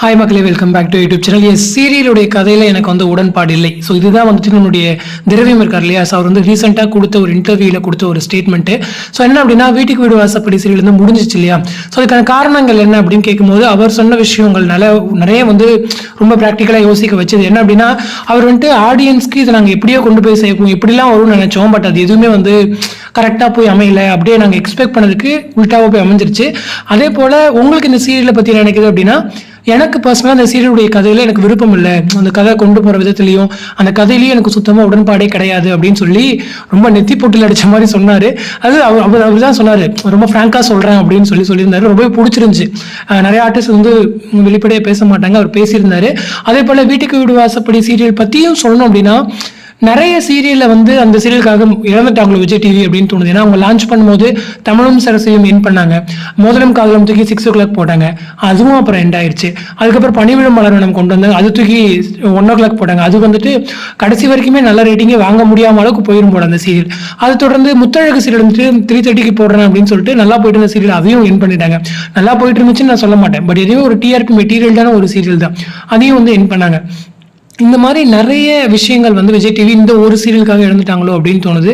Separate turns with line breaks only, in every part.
Hi மக்களே welcome back to YouTube channel என் சீரியலுடைய கதையில் எனக்கு வந்து உடன்பாடு இல்லை. ஸோ இதுதான் வந்துட்டு நம்மளுடைய திரவியம் இருக்கார் இல்லையா? ஸோ அவர் வந்து ரீசெண்டாக கொடுத்த ஒரு இன்டர்வியூவில் கொடுத்த ஒரு ஸ்டேட்மெண்ட்டு ஸோ என்ன அப்படின்னா வீட்டுக்கு வீடு வாசப்படி சீரியல் வந்து முடிஞ்சிச்சு இல்லையா? ஸோ அதுக்கான காரணங்கள் என்ன அப்படின்னு கேட்கும்போது அவர் சொன்ன விஷயங்கள்னால நிறைய வந்து ரொம்ப ப்ராக்டிக்கலாக யோசிக்க வச்சது. என்ன அப்படின்னா அவர் வந்துட்டு ஆடியன்ஸ்க்கு இதை நாங்கள் எப்படியோ கொண்டு போய் சேர்ப்போம் எப்படிலாம் வரும்னு நினச்சோம். பட் அது எதுவுமே வந்து கரெக்டாக போய் அமையல. அப்படியே நாங்கள் எக்ஸ்பெக்ட் பண்ணதுக்கு உல்ட்டாவாக போய் அமைஞ்சிருச்சு. அதே போல் உங்களுக்கு இந்த சீரியலை பற்றி என்ன நினைக்குது அப்படின்னா எனக்கு பர்சனலாக அந்த சீரியலுடைய கதையில எனக்கு விருப்பம் இல்லை அந்த கதை கொண்டு போகிற விதத்துலையும் அந்த கதையிலையும் எனக்கு சுத்தமாக உடன்பாடே கிடையாது அப்படின்னு சொல்லி ரொம்ப நெத்தி போட்டில் அடித்த மாதிரி சொன்னார். அது அவர் அவர் அவர் தான் சொன்னார். ரொம்ப ஃப்ராங்காக சொல்கிறேன் அப்படின்னு சொல்லி சொல்லியிருந்தாரு. ரொம்பவே பிடிச்சிருந்துச்சு. நிறைய ஆர்டிஸ்ட் வந்து வெளிப்படையாக பேச மாட்டாங்க. அவர் பேசியிருந்தார். அதே போல் வீட்டுக்கு வீடு வாசப்படி சீரியல் பற்றியும் சொல்லணும் அப்படின்னா நிறைய சீரியலில் வந்து அந்த சீரியலுக்காக இழந்துட்டாங்களோ விஜய் டிவி அப்படின்னு தோணுது. ஏன்னா அவங்க லான்ச் பண்ணும்போது தமிழும் சரசையும் வின் பண்ணாங்க. முதலும் காதலம் தூக்கி சிக்ஸ் ஓ கிளாக் போட்டாங்க. அதுவும் அப்புறம் எண்ட் ஆயிடுச்சு அதுக்கப்புறம் பணிவிடும் நம்ம கொண்டு வந்தாங்க. அது தூக்கி ஒன் ஓ கிளாக் போட்டாங்க. அது வந்துட்டு கடைசி வரைக்குமே நல்ல ரேட்டிங்கே வாங்க முடியாம அளவுக்கு போயிடும் போட அந்த சீரியல் அது தொடர்ந்து முத்தழகு சீரியல் வந்துட்டு த்ரீ தேர்ட்டிக்கு போடுறேன் அப்படின்னு சொல்லிட்டு நல்லா போயிட்டு இருந்த சீரியல் அதையும் என் பண்ணிட்டாங்க. நல்லா போயிட்டு இருந்துச்சுன்னு நான் சொல்ல மாட்டேன். பட் எதையும் ஒரு டிஆர்பி மெட்டீரியல் தான ஒரு சீரியல் தான். அதையும் வந்து என் பண்ணாங்க. இந்த மாதிரி நிறைய விஷயங்கள் வந்து விஜய் டிவி இந்த ஒரு சீரியலுக்காக இழந்துட்டாங்களோ அப்படின்னு தோணுது.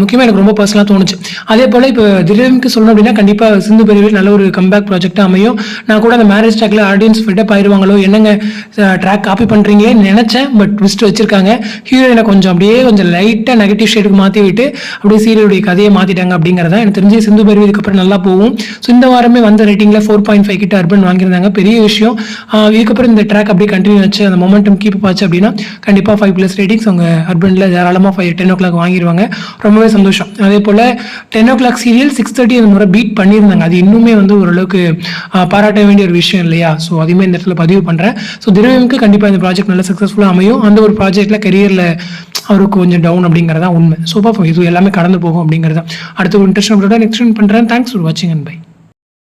முக்கியமாக எனக்கு ரொம்ப பர்சனலாக தோணுச்சு. அதே போல் இப்போ திடீர்னு சொல்லணும் அப்படின்னா கண்டிப்பாக சிந்து பெரியவர் நல்ல ஒரு கம்பேக் ப்ராஜெக்டாக அமையும். நான் கூட அந்த மேரேஜ் ட்ராக்ல ஆடியன்ஸ் ஃபிட்டப் ஆயிடுவாங்களோ என்னங்க ட்ராக் காப்பி பண்ணுறீங்களேன்னு நினச்சேன் பட் ட்விஸ்ட் வச்சிருக்காங்க. ஹீரோயினை கொஞ்சம் அப்படியே கொஞ்சம் லைட்டாக நெகட்டிவ் ஷேடுக்கு மாற்றி விட்டு அப்படியே சீரியலுடைய கதையை மாற்றிட்டாங்க அப்படிங்கிறத எனக்கு தெரிஞ்சு சிந்து பெரியவர் இதுக்கப்புறம் நல்லா போகும். ஸோ இந்த வாரமே வந்த ரேட்டிங்கில் ஃபோர் பாயிண்ட் ஃபைவ் கிட்ட அர்பன் வாங்கியிருந்தாங்க. பெரிய விஷயம். இதுக்கப்புறம் இந்த ட்ராக் அப்படியே கண்டினியூ வச்சு அந்த மொமெண்டம் கீப் ஆச்சு அப்படின்னா கண்டிப்பாக ஃபைவ் ப்ளஸ் ரேட்டிங்ஸ் அவங்க அர்பனில் தாராளமாக ஃபைவ் டென் ஓ கிளாக் வாங்கிடுவாங்க ரொம்பவே சந்தோஷம். அதே போல் ten o'clock serial six thirty அந்த முறை பீட் பண்ணியிருந்தாங்க. அது இன்னுமே வந்து ஓரளவுக்கு பாராட்ட வேண்டிய ஒரு விஷயம் இல்லையா? ஸோ அதுவுமே இந்த இடத்துல பதிவு பண்ணுறேன் ஸோ திரவியமுக்கு கண்டிப்பாக இந்த ப்ராஜெக்ட் நல்லா சக்ஸஸ்ஃபுல்லாக அமையும். அந்த ஒரு ப்ராஜெக்ட்டில் கரியரில் அவருக்கு கொஞ்சம் டவுன் அப்படிங்கிறதா உண்மை. சூப்பர் இது எல்லாமே கடந்து போகும் அப்படிங்கிறது அடுத்த ஒரு இன்ட்ரெஸ்ட் நெக்ஸ்ட் பண்ணுறேன் தேங்க்ஸ் ஃபார் வாட்சிங் அண்ட் பை